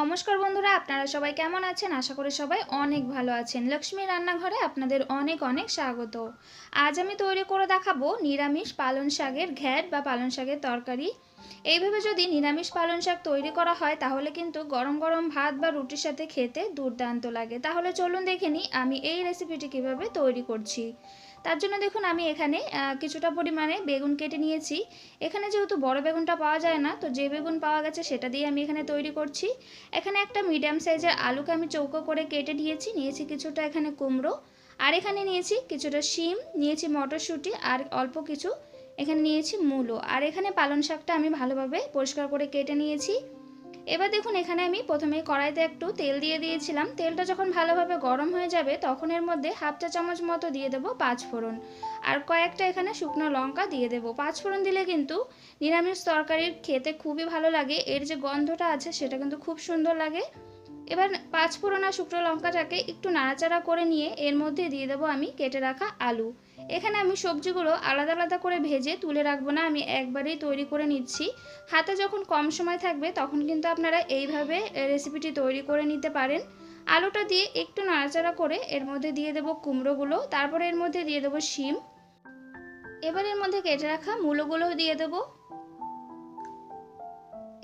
নমস্কার বন্ধুরা, আপনারা সবাই কেমন আছেন? আশা করি সবাই অনেক ভালো আছেন। লক্ষ্মী রান্নাঘরে আপনাদের অনেক অনেক স্বাগত। আজ আমি তৈরি করে দেখাবো নিরামিষ পালন শাকের ঘ্যাট বা পালন শাকের তরকারি। এইভাবে যদি নিরামিষ পালন শাক তৈরি করা হয়, তাহলে কিন্তু গরম গরম ভাত বা রুটির সাথে খেতে দুর্দান্ত লাগে। তাহলে চলুন দেখে নিই আমি এই রেসিপিটি কীভাবে তৈরি করছি। তার জন্য দেখুন আমি এখানে কিছুটা পরিমাণে বেগুন কেটে নিয়েছি। এখানে যেহেতু বড় বেগুনটা পাওয়া যায় না, তো যে বেগুন পাওয়া গেছে সেটা দিয়ে আমি এখানে তৈরি করছি। এখানে একটা মিডিয়াম সাইজের আলুকে আমি চৌকো করে কেটে নিয়েছি নিয়েছি কিছুটা এখানে কুমড়ো, আর এখানে নিয়েছি কিছুটা শিম, নিয়েছি মটরশুঁটি, আর অল্প কিছু এখানে নিয়েছি মূলো। আর এখানে পালং শাকটা আমি ভালোভাবে পরিষ্কার করে কেটে নিয়েছি। এবার দেখুন এখানে আমি প্রথমে কড়াইতে একটু তেল দিয়ে দিয়েছিলাম। তেলটা যখন ভালোভাবে গরম হয়ে যাবে, তখন এর মধ্যে হাফ চা চামচ মতো দিয়ে দেবো পাঁচ ফোড়ন। আর কয়েকটা এখানে শুকনো লঙ্কা দিয়ে দেবো। পাঁচ ফোড়ন দিলে কিন্তু নিরামিষ তরকারির খেতে খুবই ভালো লাগে। এর যে গন্ধটা আছে, সেটা কিন্তু খুব সুন্দর লাগে। এবার পাঁচ ফোড়ন আর শুকনো লঙ্কাটাকে একটু নাড়াচাড়া করে নিয়ে এর মধ্যে দিয়ে দেবো আমি কেটে রাখা আলু। এখানে আমি সবজিগুলো আলাদা আলাদা করে ভেজে তুলে রাখব না, আমি একবারেই তৈরি করে নিচ্ছি। হাতে যখন কম সময় থাকবে তখন কিন্তু আপনারা এইভাবে রেসিপিটি তৈরি করে নিতে পারেন। আলুটা দিয়ে একটু নাড়াচাড়া করে এর মধ্যে দিয়ে দেবো কুমড়োগুলো, তারপরে এর মধ্যে দিয়ে দেবো শিম। এবার এর মধ্যে কেটে রাখা মূলোগুলোও দিয়ে দেবো।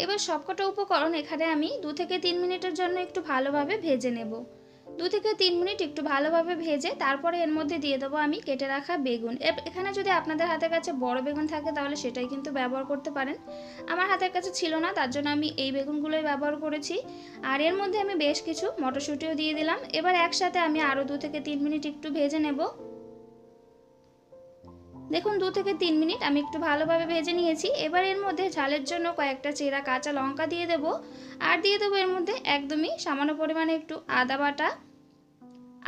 এবার সবকটা উপকরণ এখানে আমি দু থেকে তিন মিনিটের জন্য একটু ভালোভাবে ভেজে নেব। দু থেকে তিন মিনিট একটু ভালোভাবে ভেজে তারপরে এর মধ্যে দিয়ে দেবো আমি কেটে রাখা বেগুন। এখানে যদি আপনাদের হাতের কাছে বড় বেগুন থাকে তাহলে সেটাই কিন্তু ব্যবহার করতে পারেন। আমার হাতের কাছে ছিল না, তার জন্য আমি এই বেগুনগুলোই ব্যবহার করেছি। আর এর মধ্যে আমি বেশ কিছু মটরশুঁটিও দিয়ে দিলাম। এবার একসাথে আমি আরও দু থেকে তিন মিনিট একটু ভেজে নেব। দেখুন, দু থেকে তিন মিনিট আমি একটু ভালোভাবে ভেজে নিয়েছি। এবার এর মধ্যে ঝালের জন্য কয়েকটা চেরা কাঁচা লঙ্কা দিয়ে দেব। আর দিয়ে দেবো এর মধ্যে একদমই সামান্য পরিমাণে একটু আদা বাটা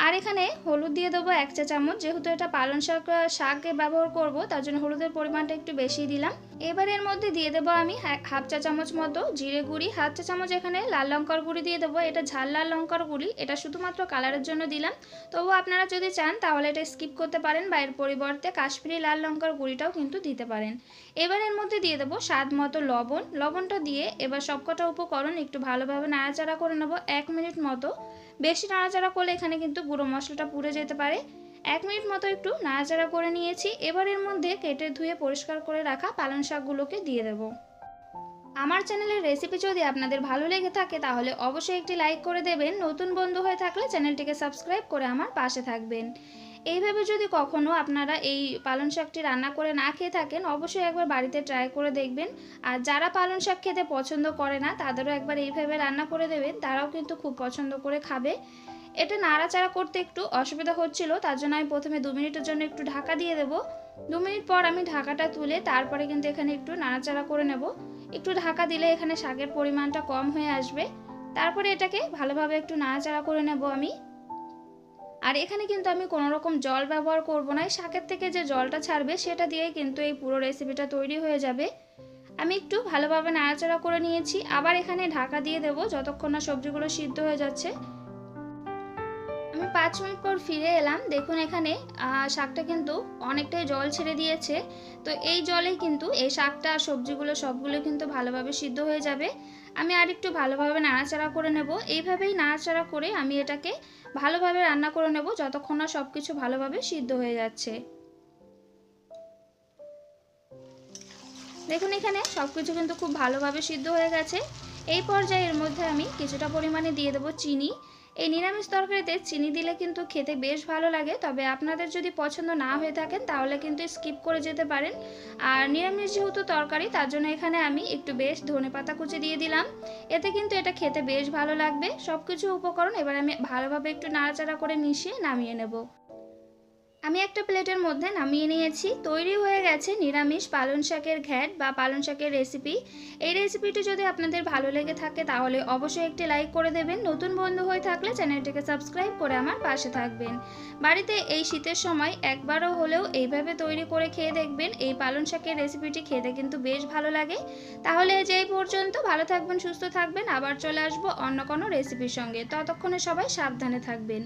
আর এখানে হলুদ দিয়ে দেবো এক চা চামচ। যেহেতু এটা পালং শাক শাকে ব্যবহার করব, তার জন্য হলুদের পরিমাণটা একটু বেশি দিলাম। এবার এর মধ্যে দিয়ে দেবো আমি হাফ চা চামচ মতো জিরে গুঁড়ি। হাফ চা চামচ এখানে লাল লঙ্কার গুঁড়ি দিয়ে দেবো। এটা ঝাল লাল লঙ্কার গুঁড়ি, এটা শুধুমাত্র কালারের জন্য দিলাম। তবু আপনারা যদি চান, তাহলে এটা স্কিপ করতে পারেন বা এর পরিবর্তে কাশ্মীরি লাল লঙ্কার গুঁড়িটাও কিন্তু দিতে পারেন। এবার এর মধ্যে দিয়ে দেবো স্বাদ মতো লবণ। লবণটা দিয়ে এবার সবকটা উপকরণ একটু ভালোভাবে নাড়াচাড়া করে নেব এক মিনিট মতো। বেশি নাড়াচাড়া করলে এখানে কিন্তু গুঁড়ো মশলাটা পুড়ে যেতে পারে। এক মিনিট মতো একটু নাড়াচাড়া করে নিয়েছি। এবার এর মধ্যে কেটে ধুয়ে পরিষ্কার করে রাখা পালং শাকগুলোকে দিয়ে দেবো। আমার চ্যানেলের রেসিপি যদি আপনাদের ভালো লেগে থাকে, তাহলে অবশ্যই একটি লাইক করে দেবেন। নতুন বন্ধু হয়ে থাকলে চ্যানেলটিকে সাবস্ক্রাইব করে আমার পাশে থাকবেন। এইভাবে যদি কখনো আপনারা এই পালং শাকটি রান্না করে না খেয়ে থাকেন, অবশ্যই একবার বাড়িতে ট্রাই করে দেখবেন। আর যারা পালং শাক খেতে পছন্দ করে না, তাদেরও একবার এইভাবে রান্না করে দেবেন। তারাও কিন্তু খুব পছন্দ করে খাবে। এটা নাড়াচাড়া করতে একটু অসুবিধা হচ্ছিল, তার জন্য আমি প্রথমে দু মিনিটের জন্য একটু ঢাকা দিয়ে দেবো। দু মিনিট পর আমি ঢাকাটা তুলে তারপরে কিন্তু এখানে একটু নাড়াচাড়া করে নেব। একটু ঢাকা দিলে এখানে শাকের পরিমাণটা কম হয়ে আসবে। তারপরে এটাকে ভালোভাবে একটু নাড়াচাড়া করে নেব আমি। আর এখানে কিন্তু আমি কোনো রকম জল ব্যবহার করব না। শাকের থেকে যে জলটা ছাড়বে, সেটা দিয়ে কিন্তু এই পুরো রেসিপিটা তৈরি হয়ে যাবে। আমি একটু ভালোভাবে নাড়াচাড়া করে নিয়েছি। আবার এখানে ঢাকা দিয়ে দেবো যতক্ষণ না সবজিগুলো সিদ্ধ হয়ে যাচ্ছে। আমি পাঁচ মিনিট পর ফিরে এলাম। দেখুন এখানে শাকটা কিন্তু অনেকটাই জল ছেড়ে দিয়েছে। তো এই জলেই কিন্তু এই শাকটা আর সবজিগুলো সবগুলো কিন্তু ভালোভাবে সিদ্ধ হয়ে যাবে। আমি আর একটু ভালোভাবে নাড়াচাড়া করে নেব। এইভাবেই নাড়াচাড়া করে আমি এটাকে ভালোভাবে রান্না করে নেব যতক্ষণ না সব কিছু ভালোভাবে সিদ্ধ হয়ে যাচ্ছে। দেখুন এখানে সব কিছু কিন্তু খুব ভালোভাবে সিদ্ধ হয়ে গেছে। এই পর্যায়ে এর মধ্যে আমি কিছুটা পরিমাণে দিয়ে দেবো চিনি। এই নিরামিষ তরকারিতে চিনি দিলে কিন্তু খেতে বেশ ভালো লাগে, তবে আপনাদের যদি পছন্দ না হয়ে থাকেন তাহলে কিন্তু স্কিপ করে যেতে পারেন। আর নিরামিষ যেহেতু তরকারি, তার জন্য এখানে আমি একটু বেশ ধনে পাতা কুচি দিয়ে দিলাম। এতে কিন্তু এটা খেতে বেশ ভালো লাগবে। সব কিছু উপকরণ এবার আমি ভালোভাবে একটু নাড়াচাড়া করে মিশিয়ে নামিয়ে নেব। আমি একটা প্লেটের মধ্যে নামিয়ে নিয়েছি। তৈরি হয়ে গেছে নিরামিষ পালং শাকের ঘ্যাট বা পালং শাকের রেসিপি এই রেসিপিটি যদি আপনাদের ভালো লেগে থাকে তাহলে অবশ্যই একটি লাইক করে দেবেন। নতুন বন্ধু হয়ে থাকলে চ্যানেলটিকে সাবস্ক্রাইব করে আমার পাশে থাকবেন। বাড়িতে এই শীতের সময় একবারও হলেও এইভাবে তৈরি করে খেয়ে দেখবেন। এই পালং শাকের রেসিপিটি খেতে কিন্তু বেশ ভালো লাগে। তাহলে যে এই পর্যন্ত। ভালো থাকবেন, সুস্থ থাকবেন। আবার চলে আসব অন্য কোনো রেসিপির সঙ্গে। ততক্ষণে সবাই সাবধানে থাকবেন।